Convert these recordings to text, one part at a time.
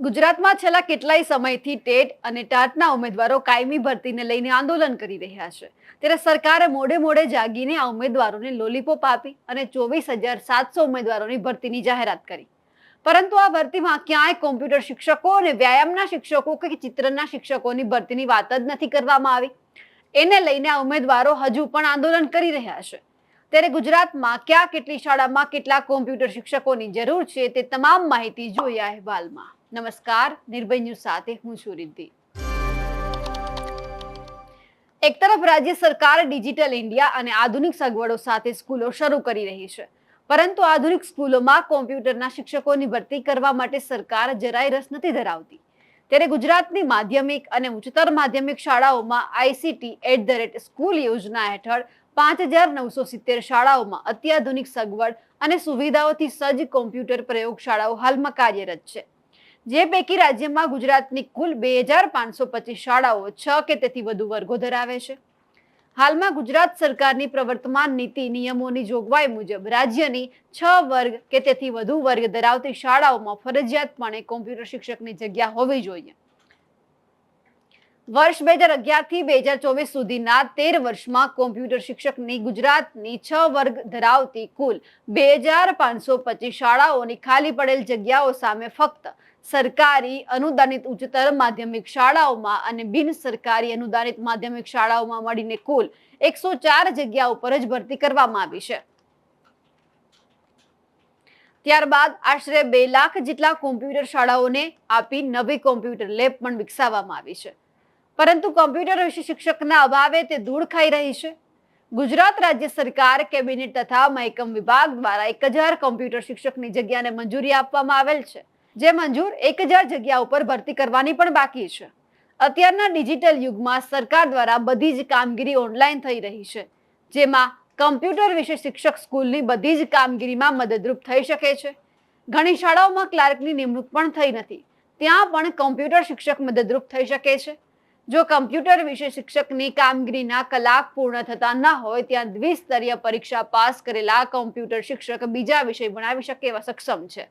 ગુજરાતમાં છેલ્લા કેટલાય સમયથી ટેટ અને ટાટના ઉમેદવારો કાયમી ભરતીને લઈને આંદોલન કરી રહ્યા છે. ત્યારે સરકારે મોડે મોડે જાગીને આ ઉમેદવારોને લોલીપોપ આપી અને ચોવીસ હજાર સાતસો ઉમેદવારોની ભરતીની જાહેરાત કરી. પરંતુ આ ભરતીમાં ક્યાંય કોમ્પ્યુટર શિક્ષકો અને વ્યાયામના શિક્ષકો કે ચિત્રના શિક્ષકોની ભરતીની વાત જ નથી કરવામાં આવી. એને લઈને આ ઉમેદવારો હજુ પણ આંદોલન કરી રહ્યા છે. ત્યારે ગુજરાતમાં ક્યાં કેટલી શાળામાં કેટલા કોમ્પ્યુટર શિક્ષકોની જરૂર છે તે તમામ માહિતી જોઈએ અહેવાલમાં. નમસ્કાર, નિર્ભય ન્યૂઝ સાથે હું છું રિદ્ધિ. એક તરફ રાજ્ય સરકાર ડિજિટલ ઇન્ડિયા અને આધુનિક સગવડો સાથે સ્કૂલો શરૂ કરી રહી છે. પરંતુ આધુનિક સ્કૂલોમાં કોમ્પ્યુટરના શિક્ષકોની ભરતી કરવા માટે સરકાર જરાય રસ નથી ધરાવતી. ત્યારે ગુજરાતની માધ્યમિક અને ઉચ્ચતર માધ્યમિક શાળાઓમાં ICT at the rate school યોજના હેઠળ પાંચ હજાર નવસો સિત્તેર શાળાઓમાં અત્યાધુનિક સગવડ અને સુવિધાઓથી સજ્જ કોમ્પ્યુટર પ્રયોગશાળાઓ હાલમાં કાર્યરત છે. જે પૈકી રાજ્યમાં ગુજરાતની કુલ બે હજાર પાંચસો પચીસ શાળાઓ છ કે તેથી વધુ વર્ગો ધરાવે છે. હાલમાં ગુજરાત સરકારની પ્રવર્તમાન નીતિ, નિયમોની જોગવાઈ મુજબ રાજ્યની છ વર્ગ કે તેથી વધુ વર્ગ ધરાવતી શાળાઓમાં ફરજિયાતપણે કોમ્પ્યુટર શિક્ષકની જગ્યા હોવી જોઈએ. વર્ષ બે હજાર અગિયારથી બે હજાર ચોવીસ સુધીના તેર વર્ષમાં કોમ્પ્યુટર શિક્ષકની ગુજરાતની છ વર્ગ ધરાવતી કુલ બે હજાર પાંચસો પચીસ શાળાઓની ખાલી પડેલ જગ્યાઓ સામે ફક્ત સરકારી અનુદાનિત ઉચ્ચતર માધ્યમિક શાળાઓમાં અને બિન સરકારી અનુદાનિત માધ્યમિક શાળાઓમાં મળીને કુલ એકસો ચાર જગ્યા ઉપર જ ભરતી કરવામાં આવી છે. ત્યારબાદ આશરે બે લાખ જેટલા કોમ્પ્યુટર શાળાઓને આપી નવી કોમ્પ્યુટર લેબ પણ વિકસાવવામાં આવી છે. પરંતુ કોમ્પ્યુટર વિશે શિક્ષકના અભાવે તે ધૂળ ખાઈ રહી છે. ગુજરાત રાજ્ય સરકાર, કેબિનેટ તથા મહેકમ વિભાગ દ્વારા એક હજાર કોમ્પ્યુટર શિક્ષકની જગ્યાને મંજૂરી આપવામાં આવેલ છે. જે મંજૂર એક હજાર જગ્યા ઉપર ભરતી કરવાની પણ બાકી છે. અત્યારના ડિજિટલ યુગમાં સરકાર દ્વારા બધી જ કામગીરી ઓનલાઈન થઈ રહી છે. જેમાં કમ્પ્યુટર વિશે શિક્ષક સ્કૂલની બધી જ કામગીરીમાં મદદરૂપ થઈ શકે છે. ઘણી શાળાઓમાં ક્લાર્કની નિમણૂક પણ થઈ નથી. ત્યાં પણ કમ્પ્યુટર શિક્ષક મદદરૂપ થઈ શકે છે. જો કમ્પ્યુટર વિશે શિક્ષકની કામગીરીના કલાક પૂર્ણ થતા ન હોય ત્યાં દ્વિસ્તરીય પરીક્ષા પાસ કરેલા કમ્પ્યુટર શિક્ષક બીજા વિષય ભણાવી શકે એવા સક્ષમ છે.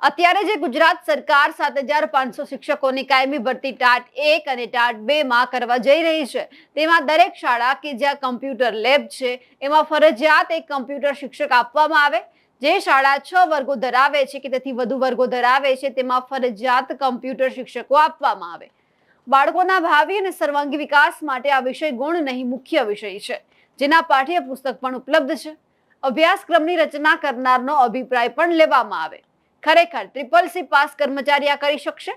અત્યારે જે ગુજરાત સરકાર સાત હજાર પાંચસો શિક્ષકોની કાયમી ભરતી ટાટ એક અને ટાટ બે માં કરવા જઈ રહી છે, તેમાં દરેક શાળા કે જ્યાં કમ્પ્યુટર લેબ છે, એમાં ફરજિયાત એક કમ્પ્યુટર શિક્ષક આપવામાં આવે. જે શાળા છ વર્ગો ધરાવે છે કે તેથી વધુ વર્ગો ધરાવે છે, તેમાં ફરજિયાત કમ્પ્યુટર શિક્ષકો આપવામાં આવે. બાળકોના ભાવિ અને સર્વાંગી વિકાસ માટે આ વિષય ગુણ નહીં, મુખ્ય વિષય છે. જેના પાઠ્યપુસ્તક પણ ઉપલબ્ધ છે. અભ્યાસક્રમની રચના કરનારનો અભિપ્રાય પણ લેવામાં આવે. ખરેખર ટ્રિપલ સી પાસ કર્મચારી આ કરી શકશે?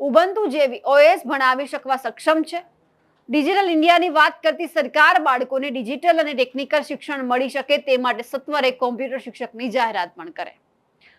ઉબંતુ જેવી ઓએસ ભણાવી શકવા સક્ષમ છે? ડિજિટલ ઇન્ડિયાની વાત કરતી સરકાર બાળકોને ડિજિટલ અને ટેકનિકલ શિક્ષણ મળી શકે તે માટે સત્વરે કોમ્પ્યુટર શિક્ષકની જાહેરાત પણ કરે.